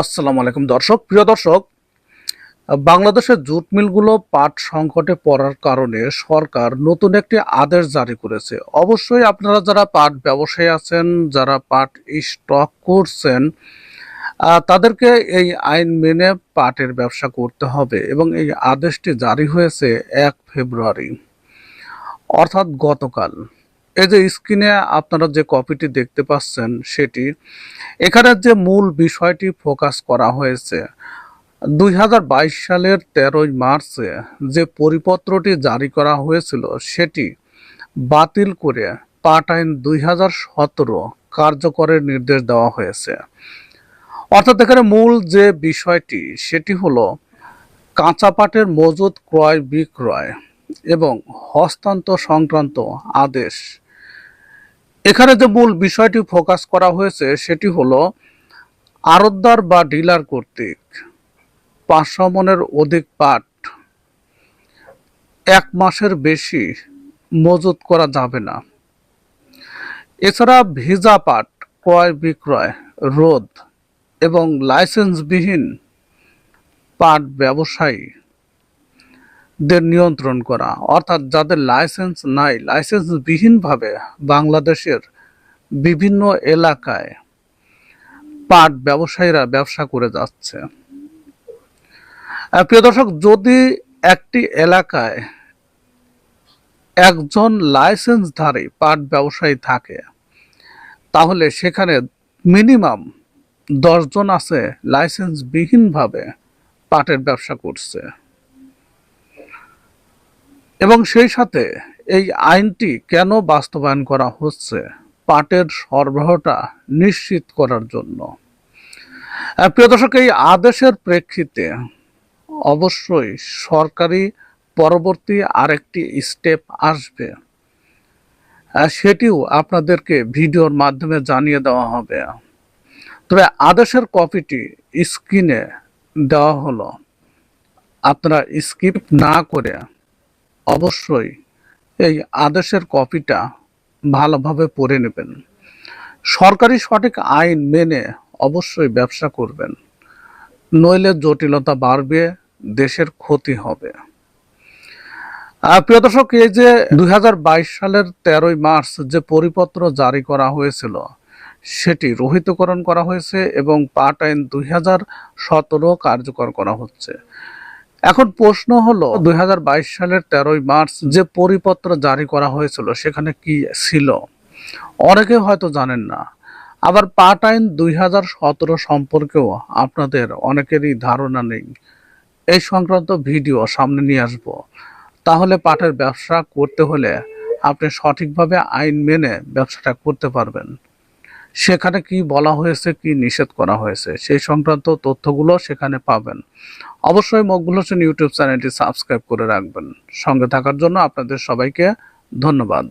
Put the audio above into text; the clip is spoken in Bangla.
আসসালামু আলাইকুম দর্শক, প্রিয় দর্শক, বাংলাদেশের জুট মিলগুলো পাট সংকটে পড়ার কারণে সরকার নতুন একটি আদেশ জারি করেছে। অবশ্যই আপনারা যারা পাট ব্যবসায়ী আছেন, যারা পাট স্টক করছেন তাদেরকে এই আইন মেনে পাটের ব্যবসা করতে হবে এবং এই আদেশটি জারি হয়েছে এক ফেব্রুয়ারি। অর্থাৎ গতকাল। এই যে স্ক্রিনে আপনারা যে কপিটি দেখতে পাচ্ছেন সেটি, এখানে যে মূল বিষয়টি ফোকাস করা হয়েছে, দুই হাজার বাইশ সালের তেরোই মার্চে যে পরিপত্রটি জারি করা হয়েছিল সেটি বাতিল করে পাট আইন দুই কার্যকরের নির্দেশ দেওয়া হয়েছে। অর্থাৎ এখানে মূল যে বিষয়টি সেটি হলো কাঁচা পাটের মজুদ ক্রয় বিক্রয় এবং হস্তান্তর সংক্রান্ত আদেশ। এখানে যে মূল বিষয়টি ফোকাস করা হয়েছে, সেটি হলো আড়তদার বা ডিলার কর্তৃক পাঁচশো মনের অধিক পাট এক মাসের বেশি মজুত করা যাবে না। এছাড়া ভিজা পাট, ক্রয় বিক্রয়, রোধ এবং লাইসেন্সবিহীন পাট ব্যবসায়ী দের নিয়ন্ত্রণ করা। অর্থাৎ যাদের লাইসেন্স নাই, লাইসেন্সবিহীনভাবে বাংলাদেশের বিভিন্ন এলাকায় পাট ব্যবসায়ীরা ব্যবসা করে যাচ্ছে। প্রিয় দর্শক, যদি একটি এলাকায় একজন লাইসেন্সধারী পাট ব্যবসায়ী থাকে, তাহলে সেখানে মিনিমাম দশজন আছে লাইসেন্সবিহীনভাবে পাটের ব্যবসা করছে। এবং সেই সাথে এই আইনটি কেন বাস্তবায়ন করা হচ্ছে পাটের সরবরাহটা নিশ্চিত করার জন্য। প্রিয় দর্শক, এই আদেশের প্রেক্ষিতে অবশ্যই সরকারি পরবর্তী আরেকটি স্টেপ আসবে। সেটিও আপনাদেরকে ভিডিওর মাধ্যমে জানিয়ে দেওয়া হবে। তবে আদেশের কপিটি স্ক্রিনে দেওয়া হলো। আপনারা স্কিপ না করে অবশ্যই এই আদেশের কপিটা ভালোভাবে পড়ে নেবেন। সরকারি সঠিক আইন মেনে অবশ্যই ব্যবসা করবেন। নইলে জটিলতা বাড়বে, দেশের ক্ষতি হবে। প্রিয় দর্শক, এই যে দুই হাজার বাইশ সালের তেরোই মার্চ যে পরিপত্র জারি করা হয়েছিল, সেটি রহিতকরণ করা হয়েছে এবং পাট আইন দুই কার্যকর করা হচ্ছে। এখন প্রশ্ন হলো দু হাজার বাইশ সালের তেরোই মার্চ যে পরিপত্র জারি করা হয়েছিল, সেখানে কি ছিল? অনেকে হয়তো জানেন না। আবার পাট আইন দুই সম্পর্কেও আপনাদের অনেকেরই ধারণা নেই। এই সংক্রান্ত ভিডিও সামনে নিয়ে আসব। তাহলে পাটের ব্যবসা করতে হলে আপনি সঠিকভাবে আইন মেনে ব্যবসাটা করতে পারবেন। সেখানে কি বলা হয়েছে, কি নিষেধ করা হয়েছে, সেই সংক্রান্ত তথ্যগুলো সেখানে পাবেন। অবশ্যই মকবুল হোসেন ইউটিউব চ্যানেলটি সাবস্ক্রাইব করে রাখবেন। সঙ্গে থাকার জন্য আপনাদের সবাইকে ধন্যবাদ।